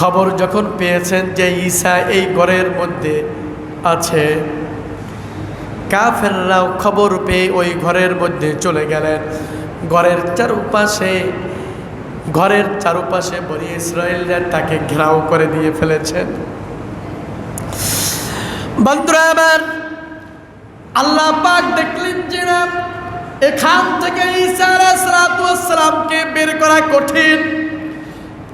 খবর যখন পেয়েছেন যে ঈসা এই ঘরের মধ্যে আছে, কাফেররাও খবর পেয়ে ওই ঘরের মধ্যে চলে গেলেন। ঘরের চারপাশে ঘরের চারপাশে বনি ইসরায়েলরা তাকে ঘেরাও করে দিয়ে ফেলেছেন। বন্ধুরা আমার আল্লাহ পাক দেখলেন যে এখান থেকে ঈসা আলাইহিসসালামকে বের করা কঠিন।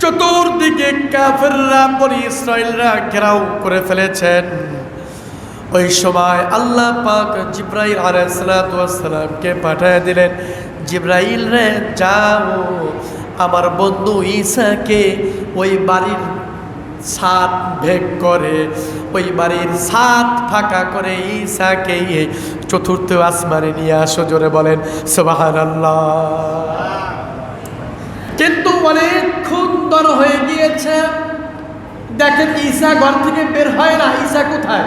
চতুর্দিকে কাফেররা, বনি ইসরায়েলরা ঘেরাও করে ফেলেছেন। ওই সময় আল্লাহ পাক জিব্রাইল আলাইসালামকে পাঠিয়ে দিলেন, জিব্রাইল রে, যাও। আমার বন্ধু ঈসাকে ওই বাড়ির ছাদ ভেগ করে, ওই বাড়ির ছাদ ফাঁকা করে এই চতুর্থ আসমানে নিয়ে আসো। জোরে বলেন সোবাহান কিন্তু অনেকক্ষণ দর হয়ে গিয়েছে। দেখেন, ঈসা ঘর থেকে বের হয় না। ঈসা কোথায়?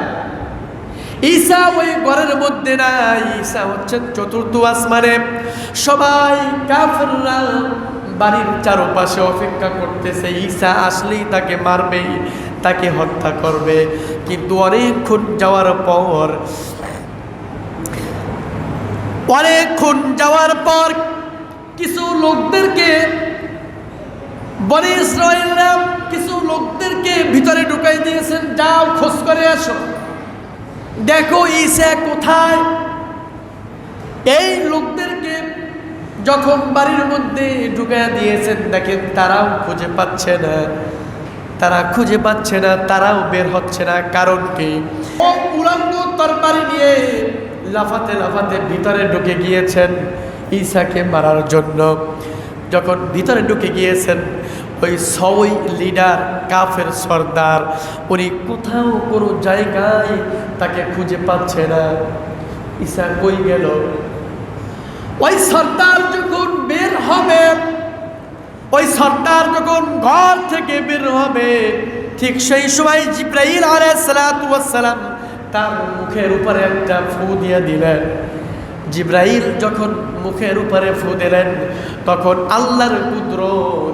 ঈসা ওই ঘরের মধ্যে নাই। ঈসা হচ্ছেন চতুর্থ আসমানে। সবাই কাফেররা বাড়ির চারপাশে অপেক্ষা করতেছে। ঈসা আসলেই তাকে মারবে, তাকে হত্যা করবে। কিন্তু অনেকক্ষণ যাওয়ার পর অনেকক্ষণ যাওয়ার পর কিছু লোকদেরকে বনে ইসরায়েলরা কিছু লোকদেরকে ভিতরে ঢুকাই দিয়েছেন, যাও, খোঁজ করে আসো। দেখো, ঈসা কোথায়? এই লোকদেরকে যখন বাড়ির মধ্যে ঢুকাই দিয়েছেন, দেখেন তারাও খুঁজে পাচ্ছে না। তারা খুঁজে পাচ্ছে না, তারাও বের হচ্ছে না। কারণ কি? উলঙ্গ তরবারি নিয়ে লাফাতে লাফাতে ভিতরে ঢুকে গিয়েছেন ঈসাকে মারার জন্য। যখন ভিতরে ঢুকে গিয়েছেন, ওই সই লিডার কাফের সর্দার, উনি কোথাও কোনো জায়গায় তাকে খুঁজে পাচ্ছে না। ঈসা কই গেল? ওই সর্দার যখন বের হবে, ওই সর্দার যখন ঘর থেকে বের হবে, ঠিক সেই সময় জিব্রাইল আলাইসালাম তার মুখের উপরে একটা ফু দিয়ে দিলেন। জিব্রাইল যখন মুখের উপরে ফু দিলেন, তখন আল্লাহর কুদরত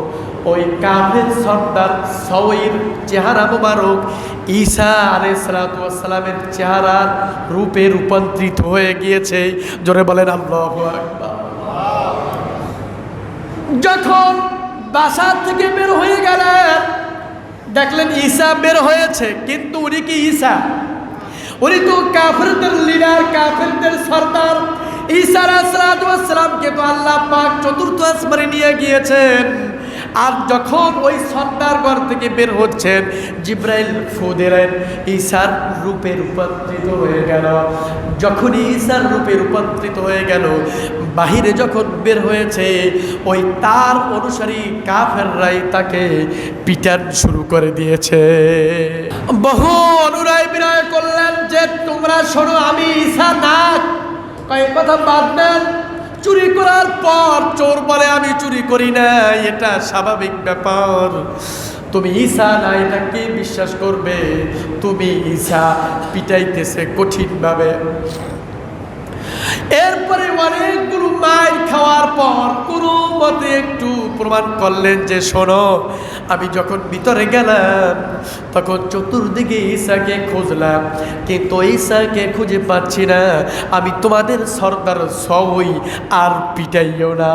ওই কাফের সর্দার সৌইর চেহারা মোবারক ঈসা আলাইসালামের চেহারার রূপে রূপান্তরিত হয়ে গিয়েছে। জোরে বলেন, আল্লাহ যখন বাসা থেকে বের হয়ে গেলেন, দেখলেন ঈসা বের হয়েছে, কিন্তু উনি কি ঈসা? উনি তো কাফেরদের লিডার, কাফেরদের সর্দার ঈসা আলাইসালামকে তো আল্লাহ পাক চতুর্থ আসমানে নিয়ে গিয়েছেন। আর যখন ওই সর্দার ঘর থেকে বের হচ্ছেন, জিব্রাইল ফু দিলেন ঈশার রূপে রূপান্তরিত হয়ে গেল। যখন ঈশার রূপে রূপান্তরিত হয়ে গেল, বাহিরে যখন বের হয়েছে, ওই তার অনুসারী কাফেররাই তাকে পিটান শুরু করে দিয়েছে। বহু অনুরায় বিনয় করলেন যে, তোমরা শোনো, আমি ঈশা না কয়েক কথা বাদ দেন। চুরি করার পর চোর বলে, আমি চুরি করি না এটা স্বাভাবিক ব্যাপার। তুমি ঈশা না এটা কে বিশ্বাস করবে? তুমি ঈশা পিটাইতেছে কঠিনভাবে। এরপরে অনেকগুলো মাইল খাওয়ার পর কোনো মতে একটু প্রমাণ করলেন যে, শোনো, আমি যখন ভিতরে গেলাম, তখন চতুর্দিকে ঈশাকে খুঁজলাম। কিন্তু ঈশাকে খুঁজে পাচ্ছি না। আমি তোমাদের সর্দার সবই আর পিটাইও না।